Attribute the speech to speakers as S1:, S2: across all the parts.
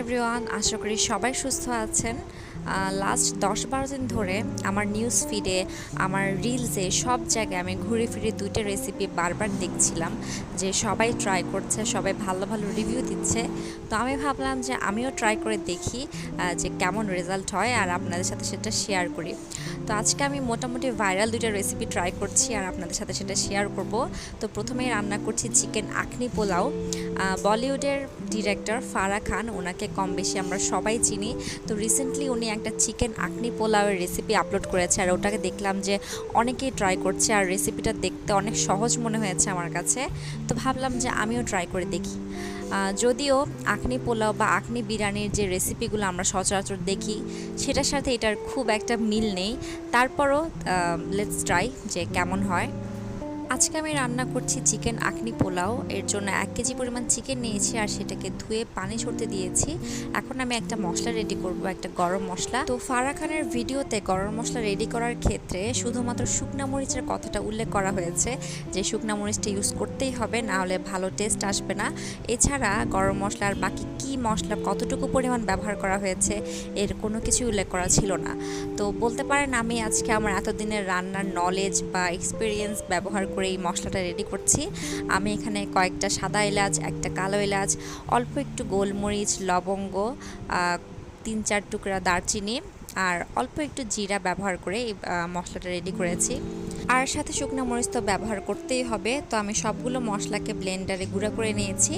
S1: Everyone, আশা করি সবাই সুস্থ আছেন। লাস্ট দশ বারো দিন ধরে আমার নিউজ ফিডে আমার রিলসে সব জায়গায় আমি ঘুরে ফিরে দুইটা রেসিপি বারবার দেখছিলাম যে সবাই ট্রাই করছে, সবাই ভালো ভালো রিভিউ দিচ্ছে। তো আমি ভাবলাম যে আমিও ট্রাই করে দেখি যে কেমন রেজাল্ট হয় আর আপনাদের সাথে সেটা শেয়ার করি। তো আজকে আমি মোটামুটি ভাইরাল দুইটা রেসিপি ট্রাই করছি আর আপনাদের সাথে সেটা শেয়ার করব। তো প্রথমেই রান্না করছি চিকেন আখনি পোলাও। বলিউডের ডিরেক্টর ফারা খান, ওনাকে কম বেশি আমরা সবাই চিনি। তো রিসেন্টলি উনি একটা চিকেন আখনি পোলাওয়ের রেসিপি আপলোড করেছে আর ওটাকে দেখলাম যে অনেকেই ট্রাই করছে আর রেসিপিটা দেখতে অনেক সহজ মনে হয়েছে আমার কাছে। তো ভাবলাম যে আমিও ট্রাই করে দেখি। যদিও আখনি পোলাও বা আখনি বিরিয়ানির যে রেসিপিগুলো আমরা সচরাচর দেখি, সেটার সাথে এটার খুব একটা মিল নেই। তারপরও লেটস ট্রাই যে কেমন হয়। আজকে আমি রান্না করছি চিকেন আখনি পোলাও। এর জন্য এক কেজি পরিমাণ চিকেন নিয়েছি আর সেটাকে ধুয়ে পানি ছড়তে দিয়েছি। এখন আমি একটা মশলা রেডি করব, একটা গরম মশলা। তো ফারা খানের ভিডিওতে গরম মশলা রেডি করার ক্ষেত্রে শুধুমাত্র শুকনা মরিচের কথাটা উল্লেখ করা হয়েছে। যে শুকনা মরিচটা ইউজ করতেই হবে, না হলে ভালো টেস্ট আসবে না। এছাড়া গরম মশলার বাকি কি মশলা কতটুকু পরিমাণ ব্যবহার করা হয়েছে, এর কোনো কিছু উল্লেখ করা ছিল না। তো বলতে পারেন আমি আজকে আমার এতদিনের রান্নার নলেজ বা এক্সপিরিয়েন্স ব্যবহার করে এই মশলাটা রেডি করছি। আমি এখানে কয়েকটা সাদা এলাচ, একটা কালো এলাচ, অল্প একটু গোলমরিচ, লবঙ্গ তিন চার টুকরা দারচিনি আর অল্প একটু জিরা ব্যবহার করে এই মশলাটা রেডি করেছি। আর সাথে শুকনো মরিচ তো ব্যবহার করতেই হবে। তো আমি সবগুলো মশলাকে ব্লেন্ডারে গুঁড়া করে নিয়েছি।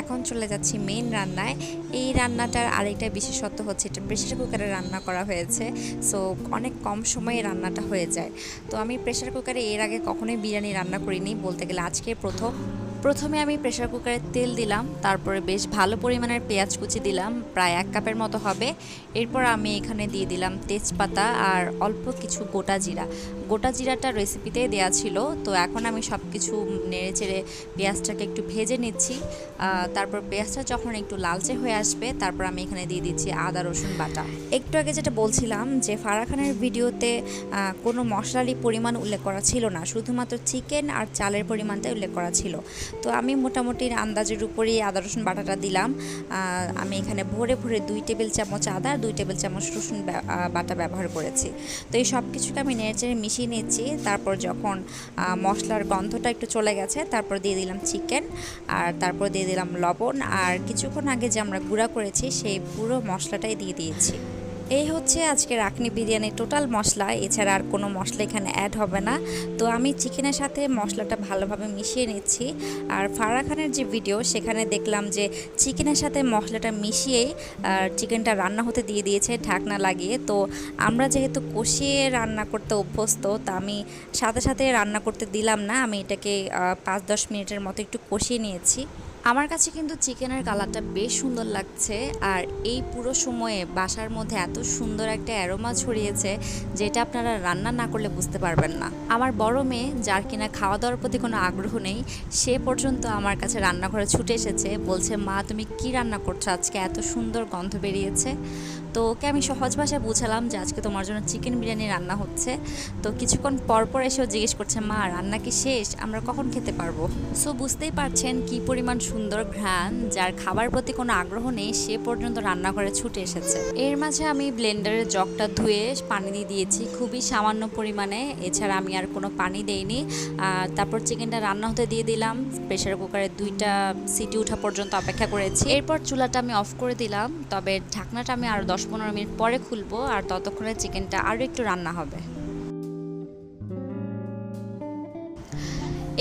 S1: এখন চলে যাচ্ছি মেইন রান্নায়। এই রান্নাটার আরেকটা বিশেষত্ব হচ্ছে এটা প্রেশার কুকারে রান্না করা হয়েছে। সো অনেক কম সময়ে রান্নাটা হয়ে যায়। তো আমি প্রেশার কুকারে এর আগে কখনোই বিরিয়ানি রান্না করিনি। বলতে গেলে আজকে প্রথম। প্রথমে আমি প্রেশার কুকারে তেল দিলাম, তারপরে বেশ ভালো পরিমাণের পেঁয়াজ কুচি দিলাম, প্রায় এক কাপের মতো হবে। এরপর আমি এখানে দিয়ে দিলাম তেজপাতা আর অল্প কিছু গোটা জিরা। গোটা জিরাটা রেসিপিতে দেওয়া ছিল, তো এখন আমি সব কিছু নেড়ে চেড়ে পেঁয়াজটাকে একটু ভেজে নিচ্ছি। তারপর পেঁয়াজটা যখন একটু লালচে হয়ে আসবে, তারপর আমি এখানে দিয়ে দিচ্ছি আদা, রসুন বাটা। একটু আগে যেটা বলছিলাম যে ফারা খানের ভিডিওতে কোনো মশলারই পরিমাণ উল্লেখ করা ছিল না। শুধুমাত্র চিকেন আর চালের পরিমাণটাই উল্লেখ করা ছিল। তো আমি মোটামুটি আন্দাজের উপরেই আদা, রসুন বাটাটা দিলাম। আমি এখানে ভরে ভরে দুই টেবিল চামচ আদা দুই টেবিল চামচ রসুন বাটা ব্যবহার করেছি। তো এই সব কিছুকে আমি নেড়েচেড়ে মিশিয়ে নিচ্ছি। তারপর যখন মশলার গন্ধটা একটু চলে গেছে, তারপর দিয়ে দিলাম চিকেন আর তারপর দিয়ে দিলাম লবণ। আর কিছুক্ষণ আগে যে আমরা গুঁড়া করেছি, সেই পুরো মশলাটাই দিয়ে দিয়েছি। এই হচ্ছে আজকে রাখনি বিরিয়ানির টোটাল মশলা, এছাড়া আর কোনো মশলা এখানে অ্যাড হবে না। তো আমি চিকেনের সাথে মশলাটা ভালোভাবে মিশিয়ে নিচ্ছি। আর ফারা খানের যে ভিডিও সেখানে দেখলাম যে চিকেনের সাথে মশলাটা মিশিয়েই চিকেনটা রান্না হতে দিয়ে দিয়েছে ঢাকনা লাগিয়ে। তো আমরা যেহেতু কষিয়ে রান্না করতে অভ্যস্ত, তা আমি সাথে সাথে রান্না করতে দিলাম না। আমি এটাকে পাঁচ দশ মিনিটের মতো একটু কষিয়ে নিয়েছি। আমার কাছে কিন্তু চিকেনের কালারটা বেশ সুন্দর লাগছে আর এই পুরো সময়ে বাসার মধ্যে এত সুন্দর একটা অ্যারোমা ছড়িয়েছে যেটা আপনারা রান্না না করলে বুঝতে পারবেন না। আমার বড় মেয়ে, যার কিনা খাওয়া দাওয়ার প্রতি কোনো আগ্রহ নেই, সে পর্যন্ত আমার কাছে রান্নাঘরে ছুটে এসেছে, বলছে, মা, তুমি কি রান্না করছ? আজকে এত সুন্দর গন্ধ বেরিয়েছে। তো ওকে আমি সহজ ভাষায় বুঝালাম যে আজকে তোমার জন্য চিকেন বিরিয়ানি রান্না হচ্ছে। তো কিছুক্ষণ পর পর এসেও জিজ্ঞেস করছে, মা, রান্না কি শেষ? আমরা কখন খেতে পারব? সো বুঝতেই পারছেন কি পরিমাণ সুন্দর ঘ্রাণ, যার খাবার প্রতি কোনো আগ্রহ নেই, সে পর্যন্ত রান্নাঘরে ছুটে এসেছে। এর মাঝে আমি ব্লেন্ডারের জগটা ধুয়ে পানি দিয়ে দিয়েছি, খুবই সামান্য পরিমাণে। এছাড়া আমি আর কোনো পানি দেইনি। তারপর চিকেনটা রান্না হতে দিয়ে দিলাম। প্রেশার কুকারে দুইটা সিটি ওঠা পর্যন্ত অপেক্ষা করেছি। এরপর চুলাটা আমি অফ করে দিলাম, তবে ঢাকনাটা আমি আরও দশ পনেরো মিনিট পরে খুলবো আর ততক্ষণে চিকেনটা আরও একটু রান্না হবে।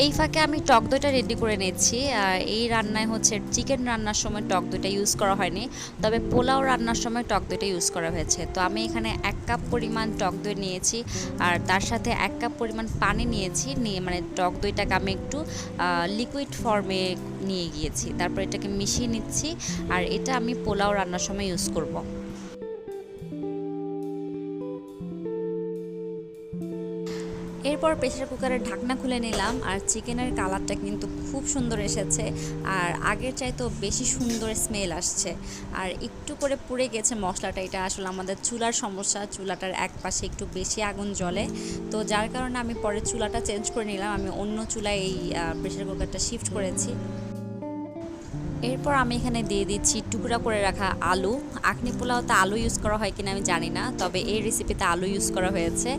S1: এই ফাঁকে আমি টক দইটা রেডি করে নিচ্ছি এই রান্নায় হচ্ছে চিকেন রান্নার সময় টক দইটা ইউজ করা হয়নি, তবে পোলাও রান্নার সময় টক দইটা ইউজ করা হয়েছে। তো আমি এখানে এক কাপ পরিমাণ টক দই নিয়েছি আর তার সাথে এক কাপ পরিমাণ পানি নিয়েছি, নিয়ে মানে টক দইটাকে আমি একটু লিকুইড ফর্মে নিয়ে গিয়েছি। তারপর এটাকে মিশিয়ে নিচ্ছি আর এটা আমি পোলাও রান্নার সময় ইউজ করব। এরপর প্রেসার কুকারের ঢাকনা খুলে নিলাম আর চিকেনের কালারটা কিন্তু খুব সুন্দর এসেছে আর আগের চাইতেও বেশি সুন্দর স্মেল আসছে। আর একটু করে পুড়ে গেছে মশলাটা, এটা আসলে আমাদের চুলার সমস্যা, চুলাটার এক পাশে একটু বেশি আগুন জ্বলে। তো যার কারণে আমি পরে চুলাটা চেঞ্জ করে নিলাম, আমি অন্য চুলায় এই প্রেশার কুকারটা শিফট করেছি। এরপর আমি এখানে দিয়ে দিচ্ছি টুকরা করে রাখা আলু। আখনি পোলাওতে আলু ইউজ করা হয় কিনা আমি জানি না, তবে এই রেসিপিতে আলু ইউজ করা হয়েছে।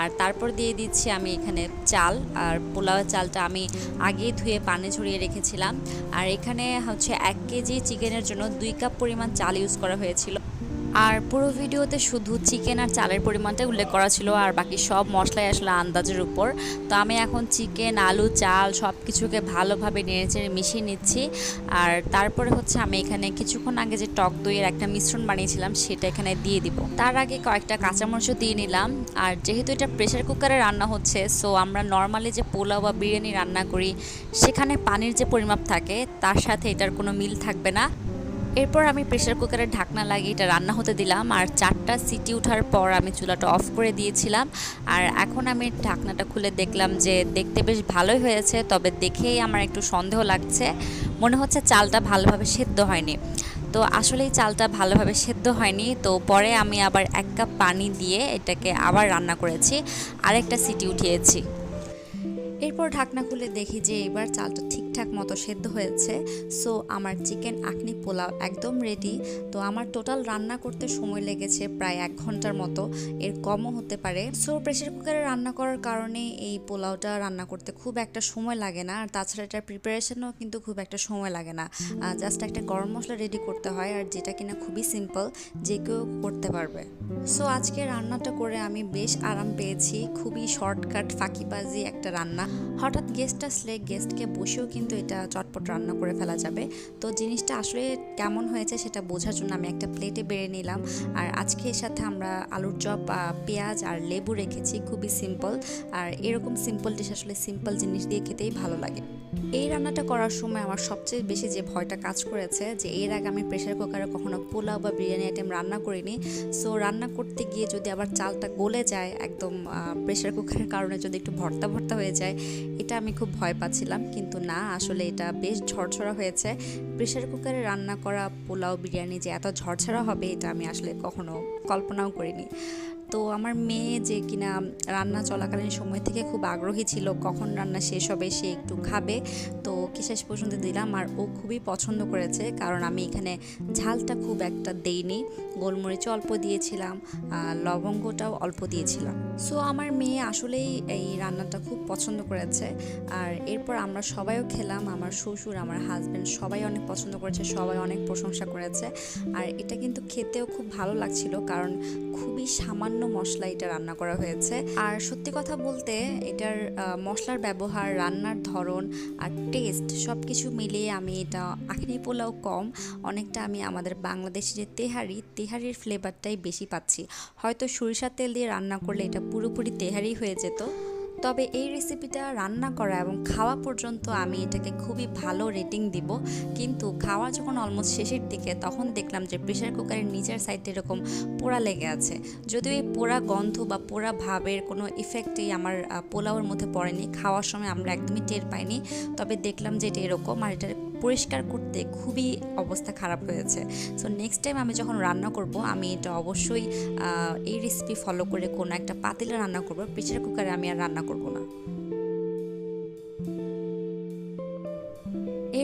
S1: আর তারপর দিয়ে দিচ্ছি আমি এখানে চাল, আর পোলাও চালটা আমি আগে ধুয়ে পানে ঝরিয়ে রেখেছিলাম। আর এখানে হচ্ছে এক কেজি চিকেনের জন্য দুই কাপ পরিমাণ চাল ইউজ করা হয়েছিল। আর পুরো ভিডিওতে শুধু চিকেন আর চালের পরিমাণটা উল্লেখ করা ছিল আর বাকি সব মশলাই আসলে আন্দাজের উপর। তো আমি এখন চিকেন আলু, চাল সব কিছুকে ভালোভাবে নেড়ে চেড়ে মিশিয়ে নিচ্ছি। আর তারপরে হচ্ছে আমি এখানে কিছুক্ষণ আগে যে টক দইয়ের একটা মিশ্রণ বানিয়েছিলাম, সেটা এখানে দিয়ে দিব। তার আগে কয়েকটা কাঁচামরিচও দিয়ে নিলাম। আর যেহেতু এটা প্রেশার কুকারে রান্না হচ্ছে সো আমরা নর্মালি যে পোলাও বা বিরিয়ানি রান্না করি, সেখানে পানির যে পরিমাপ থাকে, তার সাথে এটার কোনো মিল থাকবে না। এরপর আমি প্রেশার কুকারের ঢাকনা লাগিয়ে এটা রান্না হতে দিলাম। আর চারটা সিটি ওঠার পর আমি চুলাটা অফ করে দিয়েছিলাম। আর এখন আমি ঢাকনাটা খুলে দেখলাম যে দেখতে বেশ ভালোই হয়েছে, তবে দেখেই আমার একটু সন্দেহ লাগছে। মনে হচ্ছে চালটা ভালোভাবে সেদ্ধ হয়নি। তো আসলেই চালটা ভালোভাবে সেদ্ধ হয়নি। তো পরে আমি আবার এক কাপ পানি দিয়ে এটাকে আবার রান্না করেছি। আরেকটা সিটি উঠিয়েছি। এরপর ঢাকনা খুলে দেখি যে এবার চালটা ঠিকঠাক মতো সেদ্ধ হয়েছে। সো আমার চিকেন আখনি পোলাও একদম রেডি তো আমার টোটাল রান্না করতে সময় লেগেছে প্রায় এক ঘণ্টার মতো। এর কমও হতে পারে। সো প্রেশার কুকারে রান্না করার কারণে এই পোলাওটা রান্না করতে খুব একটা সময় লাগে না। আর তাছাড়া এটার প্রিপারেশনও কিন্তু খুব একটা সময় লাগে না। জাস্ট একটা গরম মশলা রেডি করতে হয় আর যেটা কিনা খুবই সিম্পল যে কেউ করতে পারবে। সো আজকে রান্নাটা করে আমি বেশ আরাম পেয়েছি। খুবই শর্টকাট ফাঁকিবাজি একটা রান্না। হঠাৎ গেস্ট আসলে গেস্টকে বসেও কিন্তু এটা চটপট রান্না করে ফেলা যাবে। তো জিনিসটা আসলে কেমন হয়েছে সেটা বোঝার জন্য আমি একটা প্লেটে বেড়ে নিলাম। আর আজকে এর সাথে আমরা আলুর চপ পেঁয়াজ আর লেবু রেখেছি, খুবই সিম্পল আর এরকম সিম্পল ডিশ আসলে সিম্পল জিনিস দিয়ে খেতেই ভালো লাগে। এই রান্নাটা করার সময় আমার সবচেয়ে বেশি যে ভয়টা কাজ করেছে, যে এর আগে আমি প্রেশার কুকারে কখনো পোলাও বা বিরিয়ানি আইটেম রান্না করিনি। সো রান্না করতে গিয়ে যদি আবার চালটা গলে যায়, একদম প্রেশার কুকারের কারণে যদি একটু ভর্তা ভর্তা হয়ে যায় এটা আমি খুব ভয় পাচ্ছিলাম, কিন্তু না, আসলে এটা বেশ ঝরঝরা হয়েছে। প্রেশার কুকারে রান্না করা পোলাও বিরিয়ানি যে এত ঝরঝরা হবে, এটা আমি আসলে কখনো কল্পনাও করিনি। তো আমার মেয়ে যে কিনা রান্না চলাকালীন সময় থেকে খুব আগ্রহী ছিল, কখন রান্না শেষ হবে সে একটু খাবে। তো কি শেষ পর্যন্ত দিলাম আর ও খুবই পছন্দ করেছে কারণ আমি এখানে ঝালটা খুব একটা দেইনি। গোলমরিচও অল্প দিয়েছিলাম লবঙ্গটাও অল্প দিয়েছিলাম। সো আমার মেয়ে আসলেই এই রান্নাটা খুব পছন্দ করেছে। আর এরপর আমরা সবাইও খেলাম, আমার শ্বশুর, আমার হাজব্যান্ড সবাই অনেক পছন্দ করেছে, সবাই অনেক প্রশংসা করেছে। আর এটা কিন্তু খেতেও খুব ভালো লাগছিল কারণ খুবই সামান্য মশলা এটা রান্না করা হয়েছে। আর সত্যি কথা বলতে এটার মশলার ব্যবহার, রান্নার ধরন আর টেস্ট সব কিছু মিলিয়ে আমি এটা আখনি পোলাও কম। অনেকটা আমি আমাদের বাংলাদেশি যে তেহারি, তেহারির ফ্লেভারটাই বেশি পাচ্ছি। হয়তো সরিষার তেল দিয়ে রান্না করলে এটা পুরোপুরি তেহারি হয়ে যেত। তবে এই রেসিপিটা রান্না করা এবং খাওয়া পর্যন্ত আমি এটাকে খুবই ভালো রেটিং দিব। কিন্তু খাওয়া যখন অলমোস্ট শেষের দিকে, তখন দেখলাম যে প্রেশার কুকারের নিচের সাইডে এরকম পোড়া লেগে আছে। যদিও এই পোড়া গন্ধ বা পোড়া ভাবের কোনো ইফেক্টই আমার পোলাওয়ের মধ্যে পড়েনি। খাওয়ার সময় আমরা একদমই টের পাইনি। তবে দেখলাম যে এটা এরকম আর এটা পরিষ্কার করতে খুবই অবস্থা খারাপ হয়েছে। সো নেক্সট টাইম আমি যখন রান্না করব, আমি এটা অবশ্যই এই রেসিপি ফলো করে কোনো একটা পাতিলে রান্না করব প্রেশার কুকারে আমি আর রান্না করব না।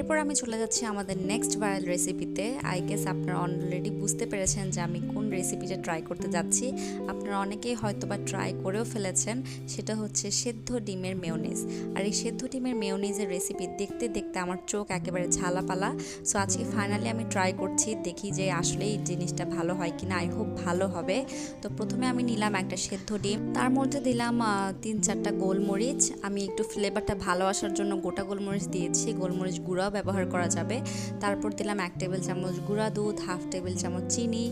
S1: এরপর আমি চলে যাচ্ছি আমাদের নেক্সট ভাইরাল রেসিপিতে আই গেস আপনারা অলরেডি বুঝতে পেরেছেন যে আমি কোন রেসিপিটা ট্রাই করতে যাচ্ছি। আপনারা অনেকেই হয়তো বা ট্রাই করেও ফেলেছেন, সেটা হচ্ছে সেদ্ধ ডিমের মেয়নিজ আর এই সেদ্ধ ডিমের মেয়নিজের রেসিপি দেখতে দেখতে আমার চোখ একেবারে ঝালাপালা। সো আজকে ফাইনালি আমি ট্রাই করছি, দেখি যে আসলে এই জিনিসটা ভালো হয় কিনা। আই হোপ ভালো হবে। তো প্রথমে আমি নিলাম একটা সেদ্ধ ডিম। তার মধ্যে দিলাম তিন চারটা গোলমরিচ। আমি একটু ফ্লেভারটা ভালো আসার জন্য গোটা গোলমরিচ দিয়েছি। গোলমরিচ গুঁড়াও ব্যবহার করা যাবে। তারপর দিলাম এক টেবিল চামচ গুঁড়া দুধ, হাফ টেবিল চামচ চিনি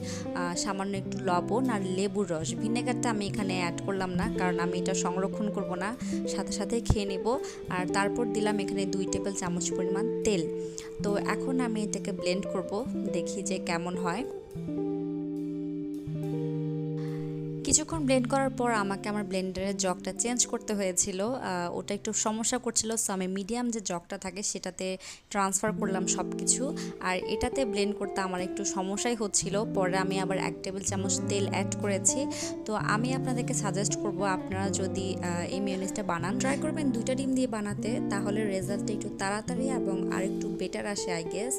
S1: সামান্য একটু লবণ আর লেবুর রস। ভিনেগারটা আমি এখানে অ্যাড করলাম না, কারণ আমি এটা সংরক্ষণ করব না। সাথে সাথে খেয়ে নেব। আর তারপর দিলাম এখানে দুই টেবিল চামচ পরিমাণ তেল। তো এখন আমি এটাকে ব্লেন্ড করব, দেখি যে কেমন হয়।
S2: কিছুক্ষণ ব্লেন্ড করার পর আমাকে আমার ব্লেন্ডারের জগটা চেঞ্জ করতে হয়েছিল। ওটা একটু সমস্যা করছিল সো আমি মিডিয়াম যে জগটা থাকে সেটাতে ট্রান্সফার করলাম সব কিছু আর এটাতে ব্লেন্ড করতে আমার একটু সমস্যাই হচ্ছিল। পরে আমি আবার এক টেবিল চামচ তেল অ্যাড করেছি। তো আমি আপনাদেরকে সাজেস্ট করব, আপনারা যদি এই মেয়নিজটা বানান ট্রাই করবেন দুইটা ডিম দিয়ে বানাতে। তাহলে রেজাল্টটা একটু তাড়াতাড়ি এবং আর একটু বেটার আসে আই গেস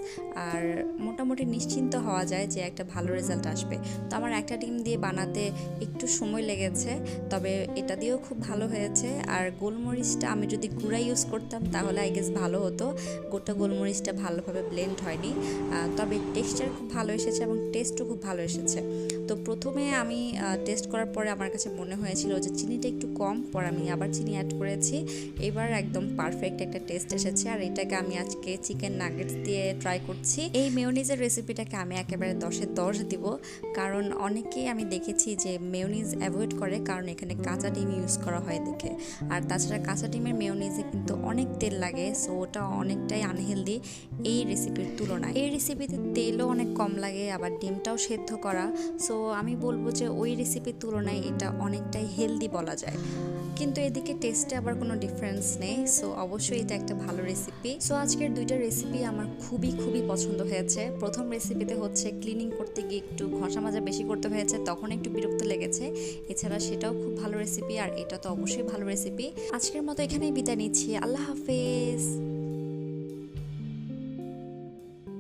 S2: আর মোটামুটি নিশ্চিন্ত হওয়া যায় যে একটা ভালো রেজাল্ট আসবে। তো আমার একটা ডিম দিয়ে বানাতে একটু সময় লেগেছে, তবে এটা দিয়েও খুব ভালো হয়েছে। আর গোলমরিচটা আমি যদি গুঁড়া ইউজ করতাম, তাহলে আই গেস ভালো হতো। গোটা গোলমরিচটা ভালোভাবে ব্লেন্ড হয়নি। তবে টেক্সচার খুব ভালো এসেছে এবং টেস্টও খুব ভালো এসেছে। তো প্রথমে আমি টেস্ট করার পরে আমার কাছে মনে হয়েছিল যে চিনিটা একটু কম, পর আমি আবার চিনি অ্যাড করেছি। এবার একদম পারফেক্ট একটা টেস্ট এসেছে। আর এটাকে আমি আজকে চিকেন নাগেটস দিয়ে ট্রাই করছি। এই মেয়োনিজের রেসিপিটাকে আমি একেবারে দশে দশ দিব। কারণ অনেকেই আমি দেখেছি যে মেয়োনিজ অ্যাভয়েড করে, কারণ এখানে কাঁচা ডিম ইউজ করা হয় দেখে। আর তাছাড়া কাঁচা ডিমের মেয়োনিজে কিন্তু অনেক তেল লাগে সো ওটা অনেকটাই আনহেলদি এই রেসিপির তুলনায়। এই রেসিপিতে তেলও অনেক কম লাগে, আবার ডিমটাও সেদ্ধ করা সো আমি বলব যে ওই রেসিপির তুলনায় এটা অনেকটাই হেলদি বলা যায়। কিন্তু এদিকে টেস্টে আবার কোনো ডিফারেন্স নেই সো অবশ্যই এটা একটা ভালো রেসিপি সো আজকের দুইটা রেসিপি আমার খুবই খুবই পছন্দ হয়েছে। প্রথম রেসিপিতে হচ্ছে ক্লিনিং করতে গিয়ে একটু ঘষা মাজা বেশি করতে হয়েছে, তখন একটু বিরক্ত লেগেছে। এছাড়া সেটাও খুব ভালো রেসিপি আর এটা তো অবশ্যই ভালো রেসিপি আজকের মতো এখানেই বিদায় নিচ্ছি। আল্লাহ হাফেজ!